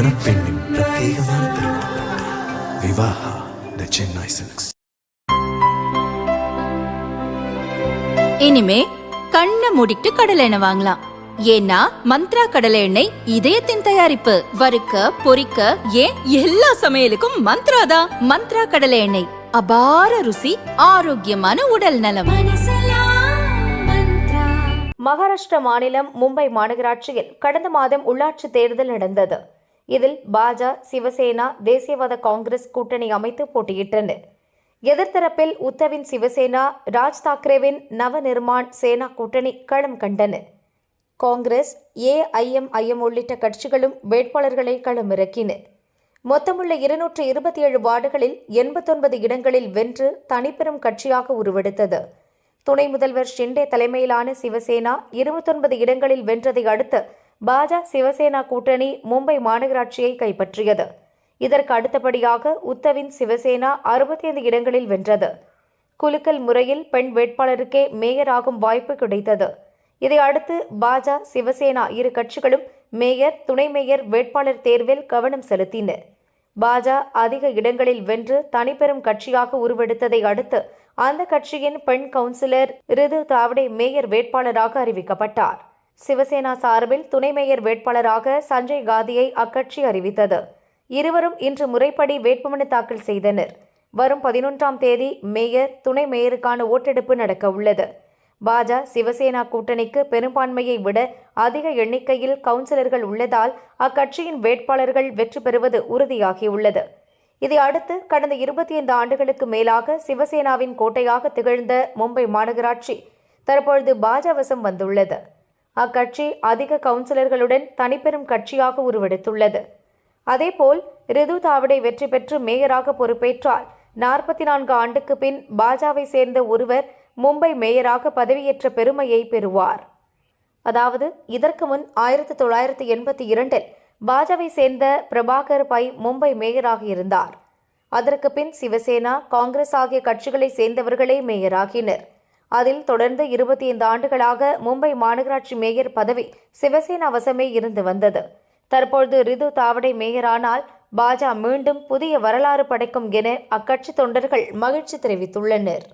அழகான பெண்ணின் பிரத்யேகமான விவாஹா த சென்னை சில்க்ஸ். இனிமே கண்ணை மூடிட்டு கடலை எண்ணெய் வாங்கலாம். ஏன்னா மந்த்ரா கடலை எண்ணெய் இதயத்தின் தயாரிப்பு. வறுக்க பொறிக்க ஏன் எல்லா சமையலுக்கும் மந்த்ரா தான். மந்த்ரா கடலை எண்ணெய் அபார ருசி ஆரோக்கியமான உடல் நலம். மகாராஷ்டிர மாநிலம் மும்பை மாநகராட்சியில் கடந்த மாதம் உள்ளாட்சி தேர்தல் நடந்தது. இதில் பாஜ சிவசேனா தேசியவாத காங்கிரஸ் கூட்டணி அமைத்து போட்டியிட்டன எதிர்த்தரப்பில் உத்தவின் சிவசேனா ராஜ் தாக்கரேவின் நவ நிர்மாண் சேனா கூட்டணி களம் கண்டன காங்கிரஸ் ஏஐஎம்ஐஎம் உள்ளிட்ட கட்சிகளும் வேட்பாளர்களை களமிறக்கின மொத்தமுள்ள இருநூற்று இருபத்தி ஏழு வார்டுகளில் எண்பத்தொன்பது இடங்களில் வென்று தனிப்பெரும் கட்சியாக உருவெடுத்தது. துணை முதல்வர் ஷிண்டே தலைமையிலான சிவசேனா இருபத்தொன்பது இடங்களில் வென்றதை அடுத்து பாஜக சிவசேனா கூட்டணி மும்பை மாநகராட்சியை கைப்பற்றியது. இதற்கு அடுத்தபடியாக உத்தவின் சிவசேனா அறுபத்தி ஐந்து இடங்களில் வென்றது. குலுக்கல் முறையில் பெண் வேட்பாளருக்கே மேயராகும் வாய்ப்பு கிடைத்தது. இதை அடுத்து சிவசேனா இரு கட்சிகளும் மேயர் துணை மேயர் வேட்பாளர் தேர்வில் கவனம் செலுத்தின பாஜக அதிக இடங்களில் வென்று தனிப்பெரும் கட்சியாக உருவெடுத்ததை அடுத்து அந்த கட்சியின் பெண் கவுன்சிலர் ரிது தாவடே மேயர் வேட்பாளராக அறிவிக்கப்பட்டார். சிவசேனா சார்பில் துணை மேயர் வேட்பாளராக சஞ்சய் காந்தியை அக்கட்சி அறிவித்தது. இருவரும் இன்று முறைப்படி வேட்புமனு தாக்கல் செய்தனர். வரும் பதினொன்றாம் தேதி மேயர் துணை மேயருக்கான ஓட்டெடுப்பு நடக்க உள்ளது. பாஜ சிவசேனா கூட்டணிக்கு பெரும்பான்மையை விட அதிக எண்ணிக்கையில் கவுன்சிலர்கள் உள்ளதால் அக்கட்சியின் வேட்பாளர்கள் வெற்றி பெறுவது உறுதியாகியுள்ளது. இதை அடுத்து கடந்த இருபத்தி ஐந்து ஆண்டுகளுக்கு மேலாக சிவசேனாவின் கோட்டையாக திகழ்ந்த மும்பை மாநகராட்சி தற்பொழுது பாஜ வசம் வந்துள்ளது. அக்கட்சி அதிக கவுன்சிலர்களுடன் தனிப்பெரும் கட்சியாக உருவெடுத்துள்ளது. அதேபோல் ரிது தாவடே வெற்றி பெற்று மேயராக பொறுப்பேற்றால் நாற்பத்தி நான்கு ஆண்டுக்கு பின் பாஜவை சேர்ந்த ஒருவர் மும்பை மேயராக பதவியேற்ற பெருமையை பெறுவார். அதாவது இதற்கு முன் ஆயிரத்தி தொள்ளாயிரத்தி எண்பத்தி இரண்டில் பாஜவை சேர்ந்த பிரபாகர் பை மும்பை மேயராக இருந்தார். அதற்கு பின் சிவசேனா காங்கிரஸ் ஆகிய கட்சிகளை சேர்ந்தவர்களே மேயராகினர். அதில் தொடர்ந்து இருபத்தி ஐந்து ஆண்டுகளாக மும்பை மாநகராட்சி மேயர் பதவி சிவசேனா வசமே இருந்து வந்தது. தற்பொழுது ரிது தாவடை மேயரானால் பாஜ மீண்டும் புதிய வரலாறு படைக்கும் என அக்கட்சி தொண்டர்கள் மகிழ்ச்சி தெரிவித்துள்ளனர்.